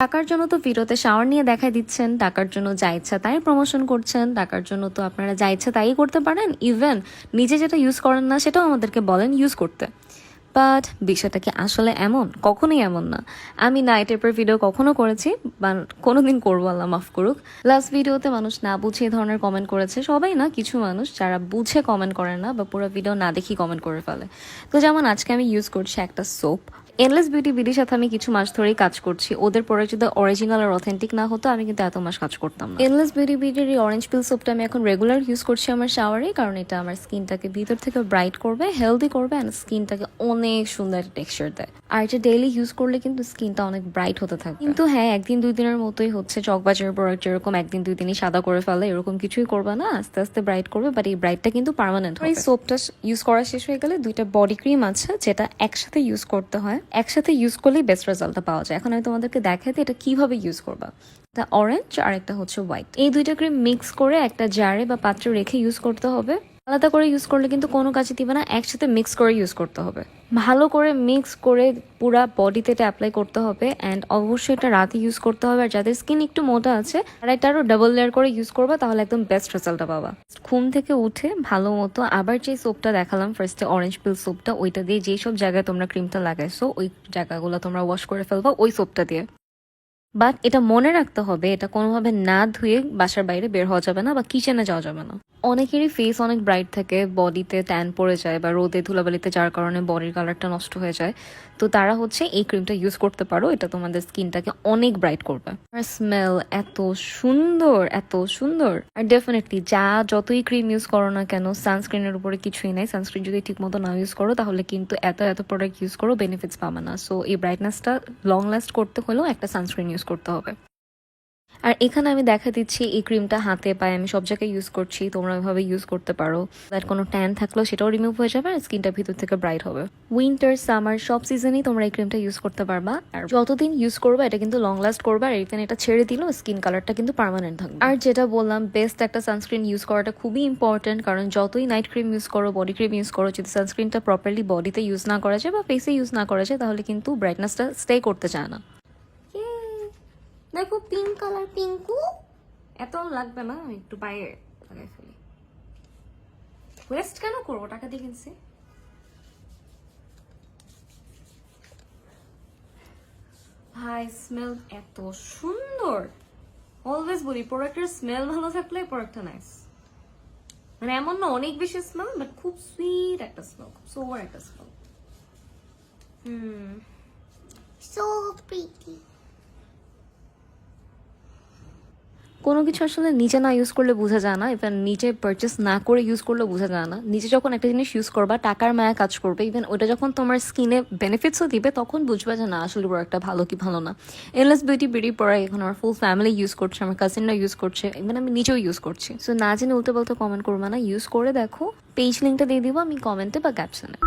টাকার জন্য তো ভিডিওতে শাওয়ার নিয়ে দেখাই দিচ্ছেন, টাকার জন্য যা ইচ্ছা তাই প্রমোশন করছেন, টাকার জন্য তো আপনারা যা ইচ্ছা তাই করতে পারেন। ইভেন নিজে যেটা ইউজ করেন না, সেটাও আমাদেরকে বলেন ইউজ করতে। বাট বিষয়টা কি আসলে এমন? কখনোই এমন না। আমি না এই টাইপের ভিডিও কখনো করেছি বা কোনো দিন করব আল্লাহ মাফ করুক। লাস্ট ভিডিওতে মানুষ না বুঝে এই ধরনের কমেন্ট করেছে। সবাই না, কিছু মানুষ যারা বুঝে কমেন্ট করে না বা পুরো ভিডিও না দেখি কমেন্ট করে ফেলে। তো যেমন আজকে আমি ইউজ করছি একটা সোপ এনলেস বিউটি বিডির সাথে আমি কিছু মাস ধরেই কাজ করছি। ওদের পরে যদি অরিজিনাল আর অথেন্টিক না হতো আমি কিন্তু এত মাস কাজ করতাম না। এনলেস বিউটি বিডির এই অরেঞ্জ পিল সোপটা আমি এখন রেগুলার ইউজ করছি আমার শাওয়ারে কারণ এটা আমার স্কিনটাকে ভিতর থেকে ব্রাইট করবে হেলদি করবে অ্যান্ড স্কিনটাকে অনেক সুন্দর টেক্সচার দেয়। আর এটা ডেইলি ইউজ করলে কিন্তু স্কিনটা অনেক ব্রাইট হতে থাকে কিন্তু হ্যাঁ একদিন দুই দিনের মতোই হচ্ছে চকবাজারের প্রোডাক্ট যেরকম একদিন দুই দিনই সাদা করে ফেলে এরকম কিছুই করবে না আস্তে আস্তে ব্রাইট করবে বাট এই ব্রাইটটা কিন্তু পার্মানেন্ট এই সোপটা ইউজ করা শেষ হয়ে গেলে দুইটা বডি ক্রিম আছে যেটা একসাথে ইউজ করতে হয়। একসাথে ইউজ করলেই বেস্ট রেজাল্টটা পাওয়া যায়। এখন আমি তোমাদেরকে দেখাই এটা কীভাবে ইউজ করবা। একটা অরেঞ্জ আর একটা হচ্ছে হোয়াইট এই দুইটা ক্রিম মিক্স করে একটা জারে বা পাত্রে রেখে ইউজ করতে হবে। আলাদা করে ইউজ করলে কিন্তু কোনো কাজে দিবে না, একসাথে মিক্স করে ইউজ করতে হবে। ভালো করে মিক্স করে পুরা বডিতে এটা অ্যাপ্লাই করতে হবে অ্যান্ড অবশ্যই এটা রাতে ইউজ করতে হবে। আর যাদের স্কিন একটু মোটা আছে, তারা এটা আরও ডাবল লেয়ার করে ইউজ করবা, তাহলে একদম বেস্ট রেজাল্টটা পাবা। ঘুম থেকে উঠে ভালো মতো আবার যে সোপটা দেখালাম ফার্স্টে অরেঞ্জ পিল সোপটা ওইটা দিয়ে যেই সব জায়গায় তোমরা ক্রিমটা লাগাইছো, ওই জায়গাগুলো তোমরা ওয়াশ করে ফেলবা ওই সোপটা দিয়ে। বাট এটা মনে রাখতে হবে, এটা কোনোভাবে না ধুয়ে বাসার বাইরে বের হওয়া যাবে না বা কিচেনে যাওয়া যাবে না। অনেকেরই ফেস অনেক ব্রাইট থাকে বডিতে ট্যান পড়ে যায় বা রোদে ধুলাবালিতে যার কারণে বডির কালারটা নষ্ট হয়ে যায়। তো তারা হচ্ছে এই ক্রিমটা ইউজ করতে পারো, এটা তোমাদের স্কিনটাকে অনেক ব্রাইট করবে। আর স্মেল এত সুন্দর এত সুন্দর। আর ডেফিনেটলি যা, যতই ক্রিম ইউজ করো না কেন সানস্ক্রিনের উপরে কিছুই নাই। সানস্ক্রিন যদি ঠিক মতো না ইউজ করো, তাহলে কিন্তু এত এত প্রোডাক্ট ইউজ করো বেনিফিটস পাবে না। সো এই ব্রাইটনেসটা লং লাস্ট করতে হলেও একটা সানস্ক্রিন ইউজ করতে হবে। আর এখানে আমি দেখা দিচ্ছি, এই ক্রিমটা হাতে পায়ে আমি সব জায়গায় ইউজ করছি, তোমরা ওইভাবে ইউজ করতে পারো। আর কোনো ট্যান থাকলেও সেটাও রিমুভ হয়ে যাবে আর স্কিনটা ভিতর থেকে ব্রাইট হবে। উইন্টার সামার সব সিজনেই তোমরা এই ক্রিমটা ইউজ করতে পারবা। আর যতদিন ইউজ করবে, এটা কিন্তু লং লাস্ট করবে আর এখানে এটা ছেড়ে দিলেও স্কিন কালারটা কিন্তু পার্মানেন্ট থাকবে। আর যেটা বললাম বেস্ট একটা সানস্ক্রিন ইউজ করাটা খুবই ইম্পর্টেন্ট কারণ যতই নাইট ক্রিম ইউজ করো বডি ক্রিম ইউজ করো, যদি সানস্ক্রিনটা প্রপারলি বডিতে ইউজ না করা যায় বা ফেসে ইউজ না করা যায়, তাহলে কিন্তু ব্রাইটনেসটা স্টে করতে চায় না। দেখো পিঙ্ক কালার পিঙ্কু এত লাগবে না, একটু পায়ে লাগাই ফেলি। ওয়েস্ট কেন করব? টাকা দিয়ে কিনছি। ভাই স্মেল এত সুন্দর। অলওয়েজ বলি প্রোডাক্টের স্মেল ভালো থাকলে প্রোডাক্টটা নাইস মানে এমন না, অনেক বেশি স্মেল বাট খুব সুইট একটা স্মেল খুব সোবার একটা স্মেল হুম So pretty. কোনো কিছু আসলে নিজে না ইউজ করলে বোঝা যায় না ইভেন নিজে পারচেস না করে ইউজ করলে বোঝা যায় না। নিজে যখন একটা জিনিস ইউজ করবা, টাকার মায়া কাজ করবে ইভেন ওটা যখন তোমার স্কিনে বেনিফিটসও দিবে, তখন বুঝবা যে না, আসলে একটা ভালো কি ভালো না। এনলেস বিউটি বিউটি পরে এখন আমার ফুল ফ্যামিলি ইউজ করছে, আমার কাজিনরা ইউজ করছে ইভেন আমি নিজেও ইউজ করছি। সো না জেনে উল্টো বলতে কমেন্ট করবা না ইউজ করে দেখো। পেজ লিঙ্কটা দিয়ে দিব, আমি কমেন্টে বা ক্যাপশনে